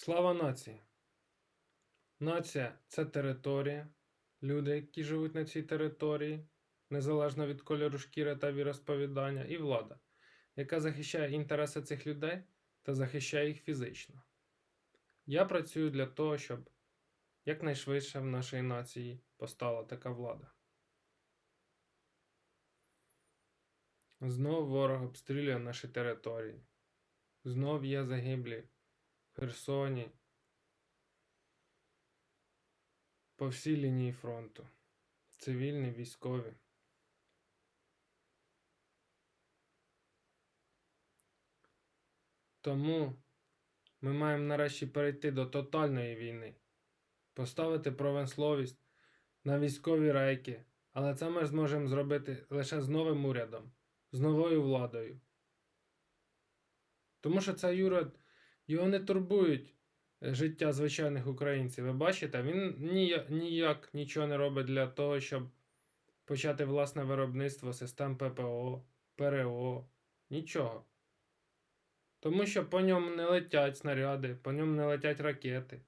Слава нації! Нація це територія, люди, які живуть на цій території, незалежно від кольору шкіри та віросповідання, і влада, яка захищає інтереси цих людей та захищає їх фізично. Я працюю для того, щоб якнайшвидше в нашій нації постала така влада. Знов ворог обстрілює наші території. Знов є загиблі Херсоні, по всій лінії фронту. Цивільні, військові. Тому ми маємо нарешті перейти до тотальної війни, поставити провинсловість на військові рейки, але це ми зможемо зробити лише з новим урядом, з новою владою. Тому що цей уряд його не турбують е, життя звичайних українців. Ви бачите, він ніяк, ніяк нічого не робить для того, щоб почати власне виробництво систем ППО, ПРО, нічого. Тому що по ньому не летять снаряди, по ньому не летять ракети.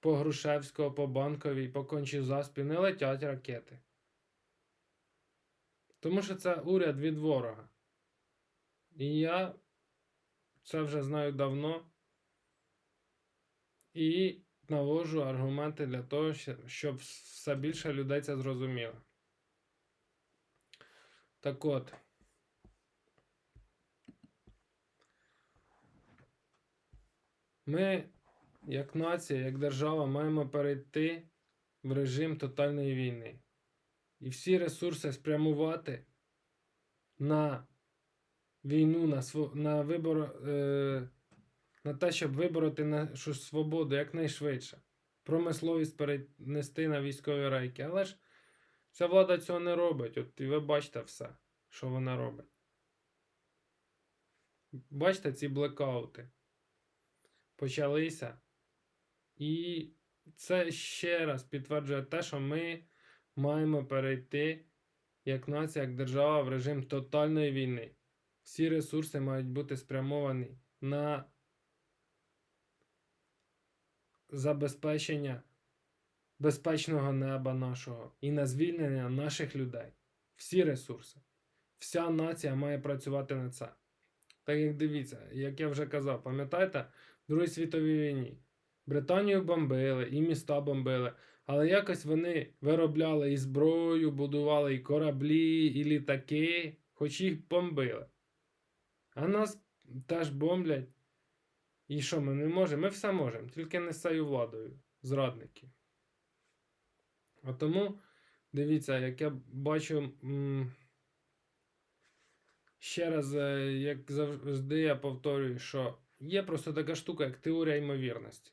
По Грушевського, по Банковій, по Кончі Заспі не летять ракети. Тому що це уряд від ворога. І я це вже знаю давно. І навожу аргументи для того, щоб все більше людей це зрозуміло. Так от. Ми, як нація, як держава, маємо перейти в режим тотальної війни. І всі ресурси спрямувати на війну, на, на вибор, е, на те, щоб вибороти нашу свободу якнайшвидше. Промисловість перенести на військові рейки. Але ж ця влада цього не робить. От і ви бачите все, що вона робить. Бачите ці блекаути почалися. І це ще раз підтверджує те, що ми маємо перейти як нація, як держава в режим тотальної війни. Всі ресурси мають бути спрямовані на забезпечення безпечного неба нашого і на звільнення наших людей. Всі ресурси. Вся нація має працювати на це. Так як дивіться, як я вже казав, пам'ятаєте, в Другій світовій війні Британію бомбили, і міста бомбили, але якось вони виробляли і зброю, будували і кораблі, і літаки, хоч їх бомбили. А нас теж бомблять. І що ми не можемо? Ми все можемо, тільки не цією владою, зрадники. А тому, дивіться, як я бачу. Ще раз, е, як завжди, я повторюю, що є просто така штука, як теорія ймовірності.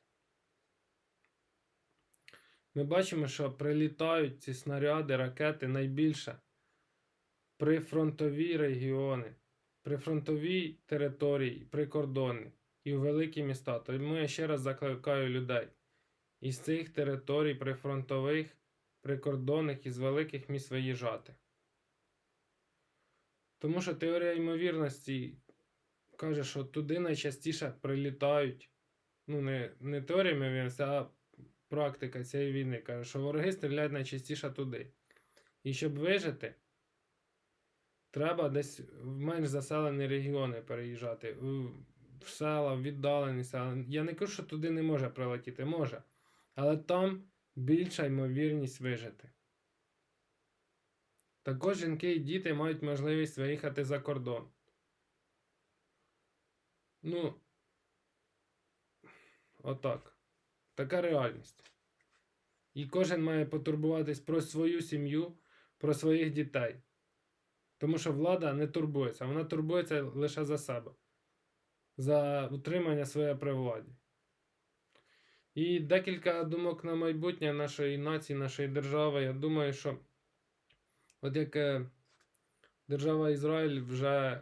Ми бачимо, що прилітають ці снаряди, ракети найбільше при фронтові регіони, при фронтовій території, прикордонні і в великі міста. Тому я ще раз закликаю людей із цих територій прифронтових, прикордонних із великих міст виїжджати. Тому що теорія ймовірності каже, що туди найчастіше прилітають. Ну, не, не теорія ймовірності, а практика цієї війни каже, що вороги стріляють найчастіше туди. І щоб вижити, треба десь в менш заселені регіони переїжджати, в, села, в віддалені села. Я не кажу, що туди не може прилетіти, може. Але там більша ймовірність вижити. Також жінки і діти мають можливість виїхати за кордон. Ну, отак. Така реальність. І кожен має потурбуватись про свою сім'ю, про своїх дітей. Тому що влада не турбується, вона турбується лише за себе, за утримання своєї при владі. І декілька думок на майбутнє нашої нації, нашої держави. Я думаю, що от як е, держава Ізраїль вже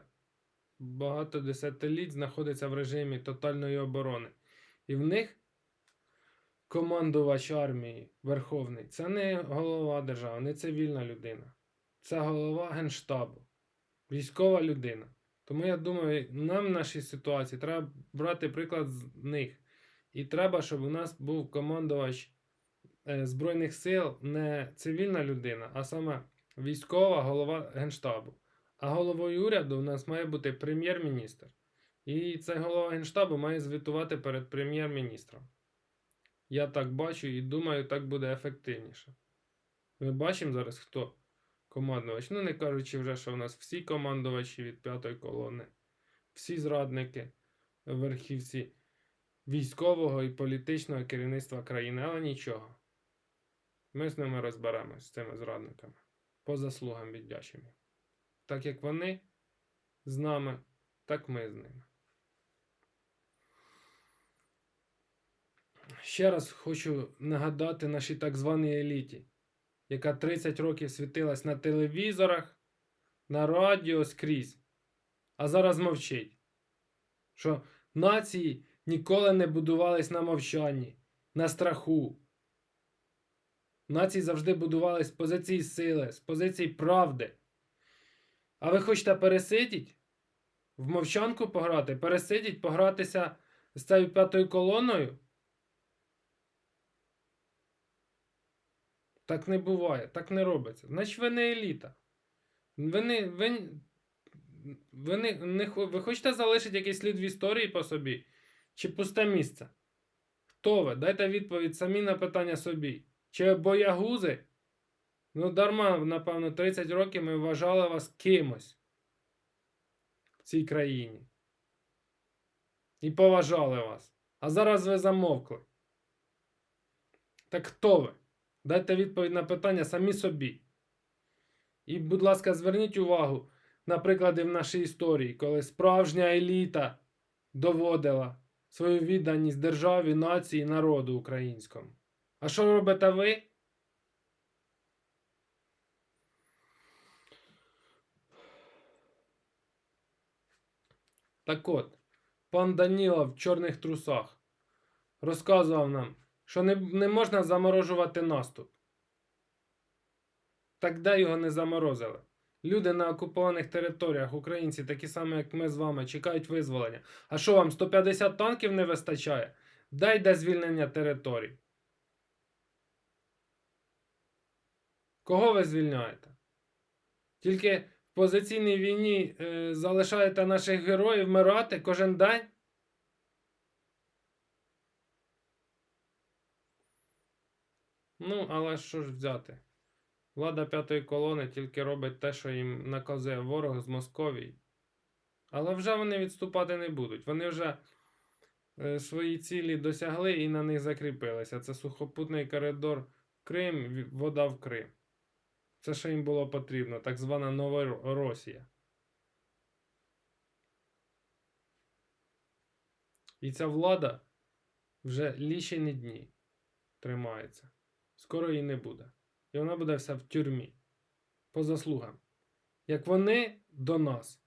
багато десятиліть знаходиться в режимі тотальної оборони. І в них командувач армії Верховний це не голова держави, не цивільна людина. Це голова Генштабу, військова людина. Тому я думаю, нам в нашій ситуації треба брати приклад з них. І треба, щоб у нас був командувач е, Збройних сил не цивільна людина, а саме військова голова Генштабу. А головою уряду у нас має бути прем'єр-міністр. І цей голова Генштабу має звітувати перед прем'єр-міністром. Я так бачу і думаю, так буде ефективніше. Ми бачимо зараз, хто командувач. Ну, не кажучи вже, що в нас всі командувачі від п'ятої колони, всі зрадники верхівці військового і політичного керівництва країни, але нічого. Ми з ними розберемось з цими зрадниками. По заслугам віддячимо. Так як вони з нами, так ми з ними. Ще раз хочу нагадати нашій так званій еліті, яка 30 років світилась на телевізорах, на радіо скрізь, а зараз мовчить, що нації ніколи не будувались на мовчанні, на страху. Нації завжди будувались з позиції сили, з позиції правди. А ви хочете пересидіть? В мовчанку пограти? Пересидіть, погратися з цією п'ятою колоною? Так не буває, так не робиться. Значить, ви не еліта. Ви не, ви, ви, не, не, ви хочете залишити якийсь слід в історії по собі? Чи пусте місце? Хто ви? Дайте відповідь самі на питання собі. Чи боягузи? Ну, дарма, напевно, 30 років ми вважали вас кимось в цій країні. І поважали вас. А зараз ви замовкли. Так хто ви? Дайте відповідь на питання самі собі. І, будь ласка, зверніть увагу на приклади в нашій історії, коли справжня еліта доводила свою відданість державі, нації, народу українському. А що робите ви? Так от, пан Даніла в чорних трусах розказував нам, що не, не можна заморожувати наступ. Так де його не заморозили? Люди на окупованих територіях, українці, такі самі, як ми з вами, чекають визволення. А що вам 150 танків не вистачає? Де звільнення територій. Кого ви звільняєте? Тільки в позиційній війні е, залишаєте наших героїв вмирати кожен день? Ну, але що ж взяти? Влада п'ятої колони тільки робить те, що їм наказує ворог з Московії. Але вже вони відступати не будуть. Вони вже е, свої цілі досягли і на них закріпилися. Це сухопутний коридор Крим, вода в Крим. Це що їм було потрібно, так звана Нова Росія. І ця влада вже лічені дні тримається. Скоро її не буде. І вона буде вся в тюрмі. По заслугам. Як вони до нас,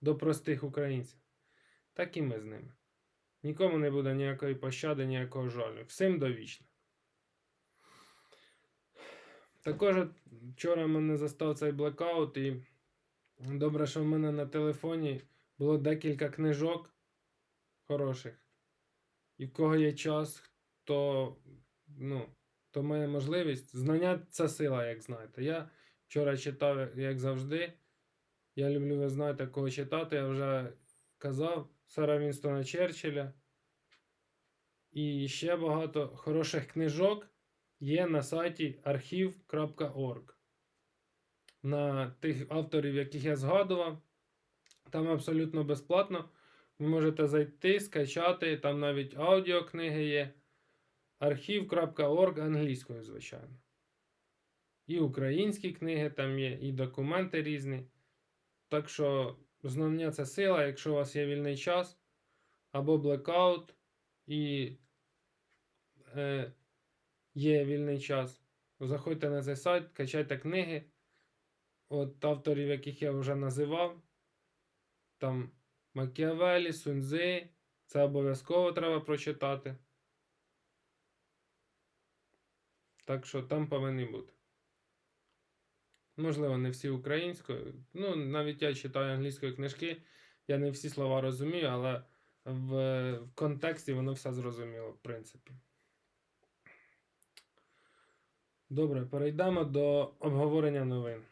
до простих українців, так і ми з ними. Нікому не буде ніякої пощади, ніякого жалю. Всім довічно. Також вчора мене застав цей блекаут, і добре, що в мене на телефоні було декілька книжок хороших. І в кого є час, то, ну, то має можливість. Знання це сила, як знаєте. Я вчора читав, як завжди. Я люблю, ви знаєте, кого читати. Я вже казав Сара Вінстона Черчилля. І ще багато хороших книжок є на сайті archiv.org. На тих авторів, яких я згадував. Там абсолютно безплатно. Ви можете зайти, скачати, там навіть аудіокниги є. Архів.орг англійською, звичайно. І українські книги там є, і документи різні. Так що знання це сила, якщо у вас є вільний час, або блекаут, і е, є вільний час. Заходьте на цей сайт, качайте книги. От авторів, яких я вже називав. Там Макіавелі, Суньзи. Це обов'язково треба прочитати. Так що там повинні бути. Можливо, не всі українською. Ну, навіть я читаю англійської книжки. Я не всі слова розумію, але в, в контексті воно все зрозуміло, в принципі. Добре, перейдемо до обговорення новин.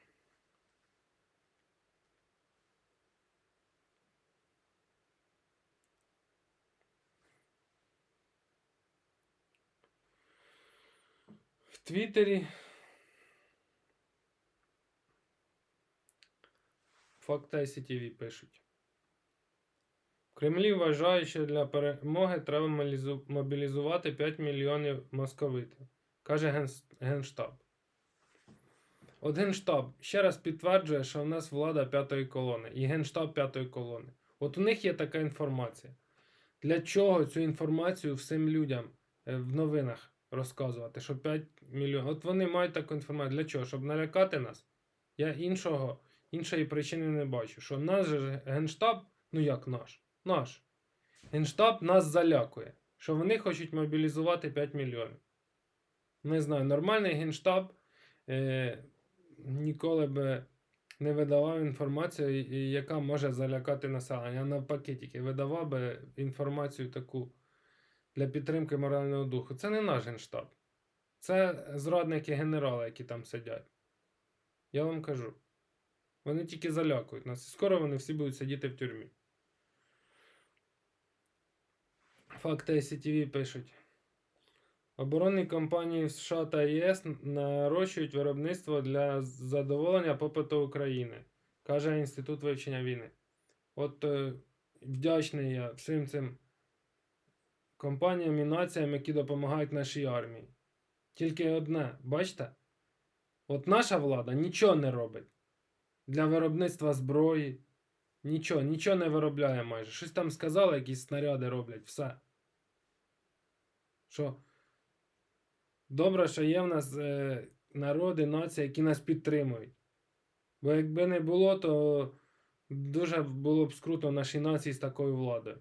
Твіттері ICTV пишуть. В Кремлі вважають, що для перемоги треба мобілізувати 5 мільйонів московитів, каже Генштаб. От Генштаб ще раз підтверджує, що в нас влада п'ятої колони і Генштаб п'ятої колони. От у них є така інформація. Для чого цю інформацію всім людям е, в новинах розказувати, що 5 мільйонів. От вони мають таку інформацію. Для чого? Щоб налякати нас? Я іншого, іншої причини не бачу. Що наш же Генштаб, ну як наш? Наш. Генштаб нас залякує, що вони хочуть мобілізувати 5 мільйонів. Не знаю, нормальний генштаб е, ніколи би не видавав інформацію, яка може залякати населення. Навпаки, тільки видавав би інформацію таку для підтримки морального духу. Це не наш генштаб. Це зрадники генерали, які там сидять. Я вам кажу. Вони тільки залякують нас. Скоро вони всі будуть сидіти в тюрмі. Факти ICTV пишуть. Оборонні компанії США та ЄС нарощують виробництво для задоволення попиту України, каже Інститут вивчення війни. От е, вдячний я всім цим компаніям і націям, які допомагають нашій армії. Тільки одне, бачите? От наша влада нічого не робить для виробництва зброї. Нічого, нічого не виробляє майже. Щось там сказали, якісь снаряди роблять, все. Що? Добре, що є в нас е, народи, нації, які нас підтримують. Бо якби не було, то дуже було б скруто нашій нації з такою владою,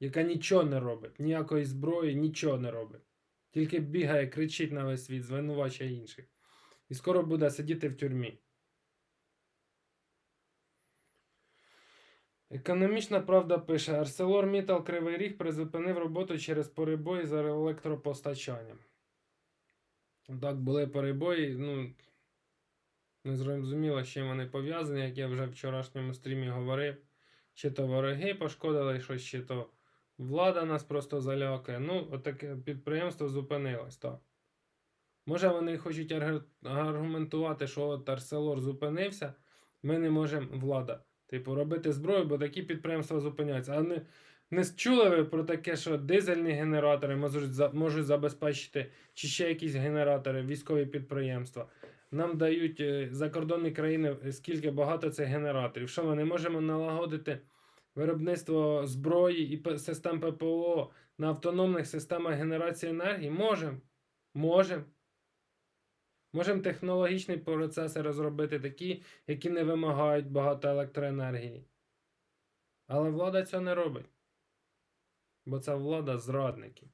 яка нічого не робить, ніякої зброї, нічого не робить. Тільки бігає, кричить на весь світ, звинувачує інших. І скоро буде сидіти в тюрмі. Економічна правда пише: Арселор Кривий Ріг призупинив роботу через перебої з електропостачанням. Так, були перебої, ну, не зрозуміло, з чим вони пов'язані, як я вже в вчорашньому стрімі говорив. Чи то вороги пошкодили щось, чи то влада нас просто залякає. Ну, отаке підприємство зупинилось, так. Може, вони хочуть аргу- аргументувати, що от Арселор зупинився, ми не можемо, влада, типу, робити зброю, бо такі підприємства зупиняються. А не, не чули ви про таке, що дизельні генератори можуть, можуть забезпечити, чи ще якісь генератори, військові підприємства. Нам дають е, закордонні країни е, скільки багато цих генераторів. Що ми не можемо налагодити виробництво зброї і систем ППО на автономних системах генерації енергії? Можемо. Можемо. Можемо технологічні процеси розробити такі, які не вимагають багато електроенергії. Але влада цього не робить. Бо це влада зрадників.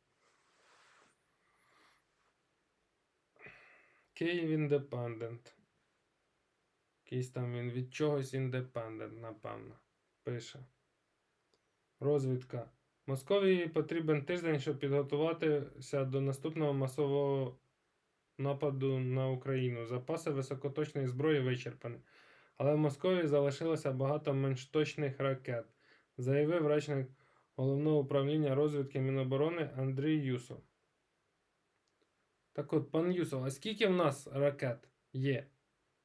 Київ індепендент. Якийсь там він від чогось індепендент, напевно. Пише. Розвідка. Московії потрібен тиждень, щоб підготуватися до наступного масового нападу на Україну. Запаси високоточної зброї вичерпані. Але в Московії залишилося багато менш точних ракет, заявив речник головного управління розвідки Міноборони Андрій Юсов. Так от, пан Юсов, а скільки в нас ракет є?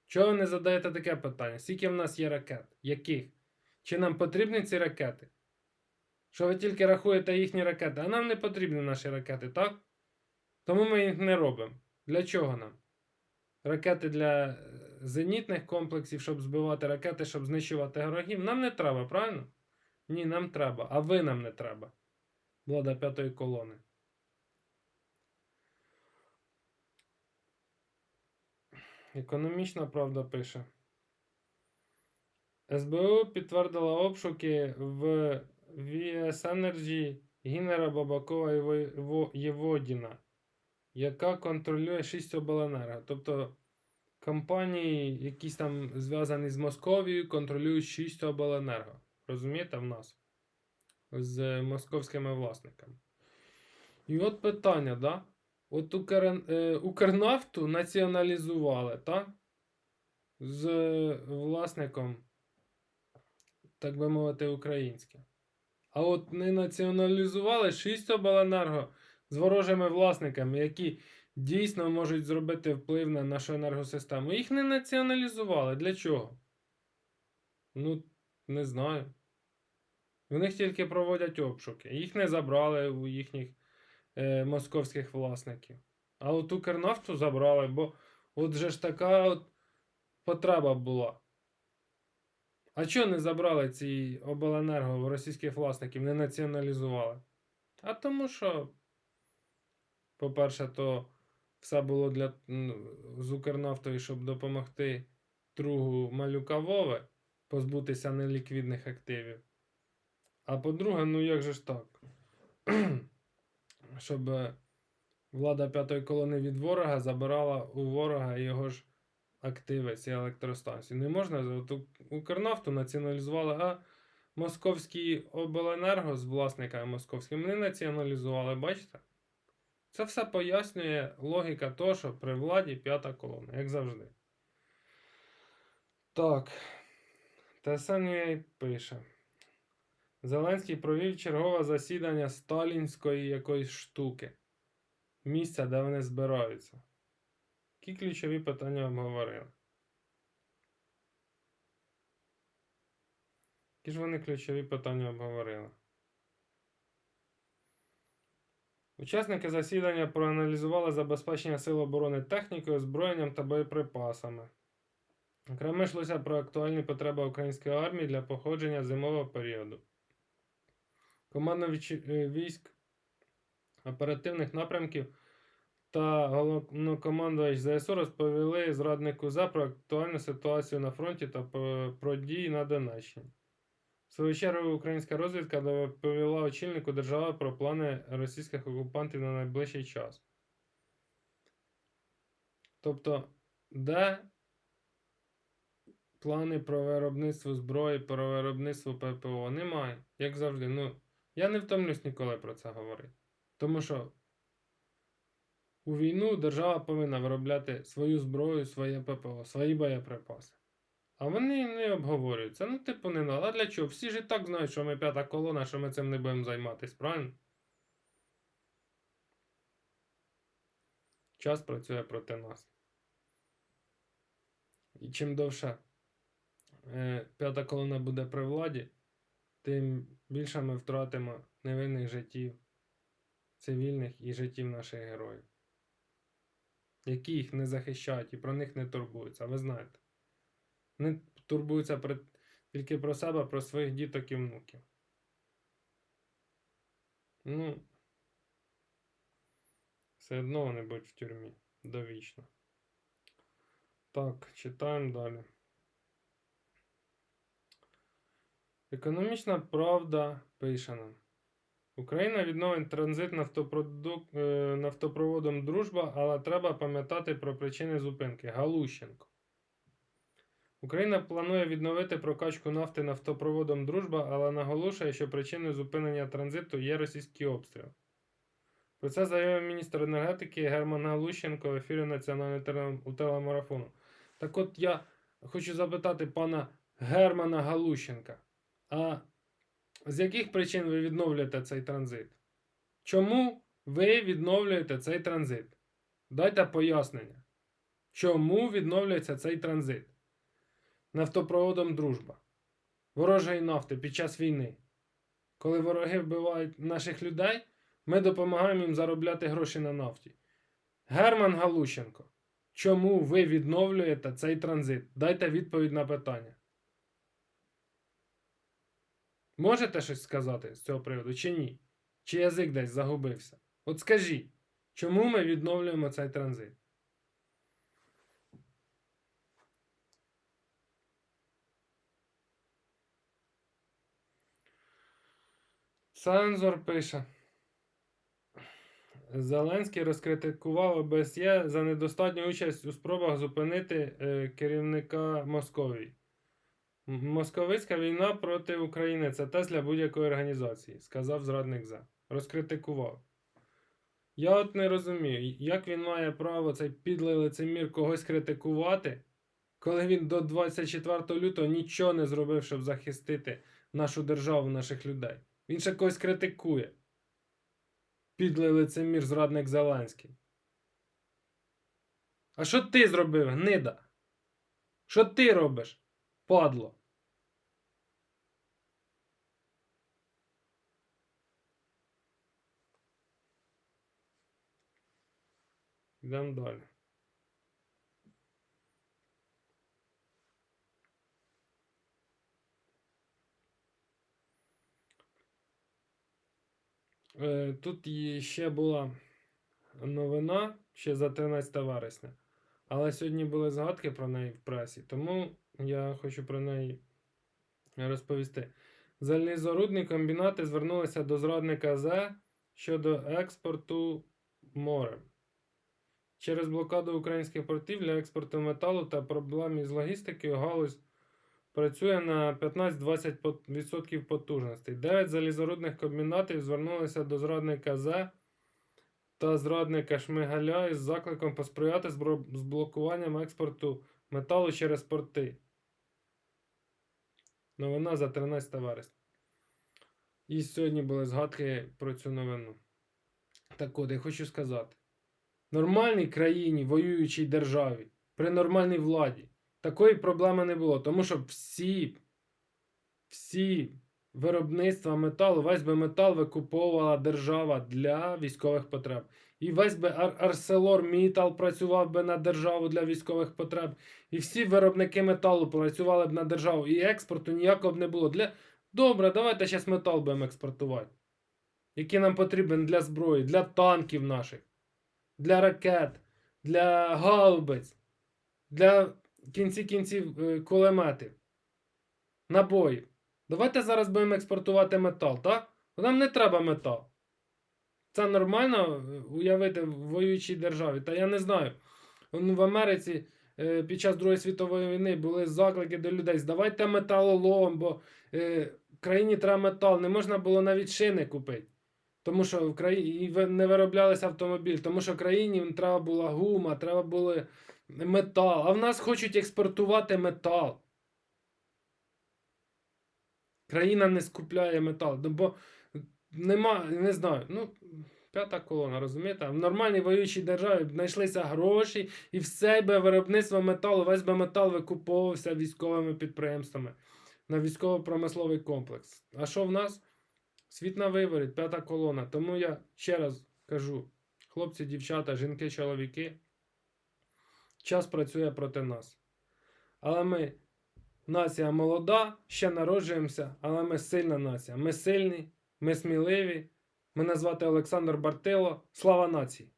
Чого ви не задаєте таке питання? Скільки в нас є ракет? Яких? Чи нам потрібні ці ракети? Що ви тільки рахуєте їхні ракети, а нам не потрібні наші ракети, так? Тому ми їх не робимо. Для чого нам? Ракети для е, зенітних комплексів, щоб збивати ракети, щоб знищувати ворогів. Нам не треба, правильно? Ні, нам треба. А ви нам не треба. Влада п'ятої колони. Економічна правда пише. СБУ підтвердила обшуки в VS Energy Гінера Бабакова Єводіна, яка контролює 6 обленерго. Тобто компанії, якісь там зв'язані з Московією, контролюють 6 обленерго. Розумієте, в нас? з московськими власниками. І от питання, да? От Укр... е, Укрнафту націоналізували, так? З власником, так би мовити, українським. А от не націоналізували 6 обленерго з ворожими власниками, які дійсно можуть зробити вплив на нашу енергосистему. Їх не націоналізували. Для чого? Ну, не знаю. В них тільки проводять обшуки. Їх не забрали у їхніх е, московських власників. А от Укрнафту забрали, бо от же ж така от потреба була. А чого не забрали ці обленерго у російських власників, не націоналізували? А тому що, по-перше, то все було для м, з щоб допомогти другу малюка Вови позбутися неліквідних активів. А по-друге, ну як же ж так? Щоб е, влада п'ятої колони від ворога забирала у ворога його ж активи, ці електростанції. Не можна от У- Укрнафту націоналізували, а Московський обленерго з власниками московськими не націоналізували, бачите? Це все пояснює логіка того, що при владі п'ята колона, як завжди. Так. ТСН пише. Зеленський провів чергове засідання сталінської якоїсь штуки. Місця, де вони збираються. Які ключові питання обговорили? Які ж вони ключові питання обговорили? Учасники засідання проаналізували забезпечення сил оборони технікою, озброєнням та боєприпасами. Окремо йшлося про актуальні потреби української армії для походження зимового періоду. Командувач е, військ оперативних напрямків та головнокомандувач ЗСУ розповіли зраднику ЗА про актуальну ситуацію на фронті та про дії на Донеччині. В свою чергу українська розвідка доповіла очільнику держави про плани російських окупантів на найближчий час. Тобто, де плани про виробництво зброї, про виробництво ППО немає, як завжди. Ну, я не втомлюсь ніколи про це говорити. Тому що у війну держава повинна виробляти свою зброю, своє ППО, свої боєприпаси. А вони не обговорюються. Ну, типу, не надо. А для чого? Всі ж і так знають, що ми п'ята колона, що ми цим не будемо займатися, правильно? Час працює проти нас. І чим довше е, п'ята колона буде при владі, тим більше ми втратимо невинних життів, цивільних і життів наших героїв, які їх не захищають і про них не турбуються. Ви знаєте. Вони турбуються про, тільки про себе, про своїх діток і внуків. Ну, все одно вони будуть в тюрмі довічно. Так, читаємо далі. Економічна правда пише нам. Україна відновить транзит е, нафтопроводом Дружба, але треба пам'ятати про причини зупинки. Галущенко. Україна планує відновити прокачку нафти нафтопроводом Дружба, але наголошує, що причиною зупинення транзиту є російський обстріл. Про це заявив міністр енергетики Герман Галущенко в ефірі національного телемарафону. Так от я хочу запитати пана Германа Галущенка, а з яких причин ви відновлюєте цей транзит? Чому ви відновлюєте цей транзит? Дайте пояснення. Чому відновлюється цей транзит? Нафтопроводом дружба. Ворожої нафти під час війни. Коли вороги вбивають наших людей, ми допомагаємо їм заробляти гроші на нафті. Герман Галущенко, чому ви відновлюєте цей транзит? Дайте відповідь на питання. Можете щось сказати з цього приводу, чи ні? Чи язик десь загубився? От скажіть, чому ми відновлюємо цей транзит? Цензор пише. Зеленський розкритикував ОБСЄ за недостатню участь у спробах зупинити е, керівника Московії. Московицька війна проти України це тест для будь-якої організації, сказав зрадник За. Розкритикував. Я от не розумію, як він має право цей підлий лицемір когось критикувати, коли він до 24 лютого нічого не зробив, щоб захистити нашу державу, наших людей. Він ще когось критикує. Підлий лицемір, зрадник Зеленський. А що ти зробив, гнида? Що ти робиш, падло? Йдемо далі. Е, Тут ще була новина ще за 13 вересня. Але сьогодні були згадки про неї в пресі, тому я хочу про неї розповісти. Залізорудні комбінати звернулися до зрадника З щодо експорту морем. Через блокаду українських портів для експорту металу та проблем із логістикою галузь працює на 15-20% потужностей. Дев'ять залізорудних комбінатів звернулися до зрадника З та зрадника Шмигаля із закликом посприяти з блокуванням експорту металу через порти. Новина за 13 вересня. І сьогодні були згадки про цю новину. Так от, я хочу сказати: нормальній країні, воюючій державі, при нормальній владі, такої проблеми не було. Тому що всі, всі виробництва металу, весь би метал викуповувала держава для військових потреб. І весь би Арселор Мітал працював би на державу для військових потреб. І всі виробники металу працювали б на державу. І експорту ніякого б не було. Для... Добре, давайте зараз метал будемо експортувати. Який нам потрібен для зброї, для танків наших, для ракет, для гаубиць, для кінці кінців е, кулеметів, набоїв. Давайте зараз будемо експортувати метал, так? Нам не треба метал. Це нормально е, уявити в воюючій державі. Та я не знаю. В Америці е, під час Другої світової війни були заклики до людей: здавайте металолом, бо е, країні треба метал. Не можна було навіть шини купити. Тому що в країні не вироблялися автомобіль, тому що країні треба була гума, треба були метал. А в нас хочуть експортувати метал. Країна не скупляє метал. Бо нема, не знаю, ну, п'ята колона, розумієте? В нормальній воюючій державі б знайшлися гроші, і все би виробництво металу, весь би метал викуповувався військовими підприємствами на військово-промисловий комплекс. А що в нас? Світ на виворіт, п'ята колона. Тому я ще раз кажу: хлопці, дівчата, жінки, чоловіки, час працює проти нас. Але ми нація молода, ще народжуємося, але ми сильна нація. Ми сильні, ми сміливі. Мене звати Олександр Бартило. Слава нації!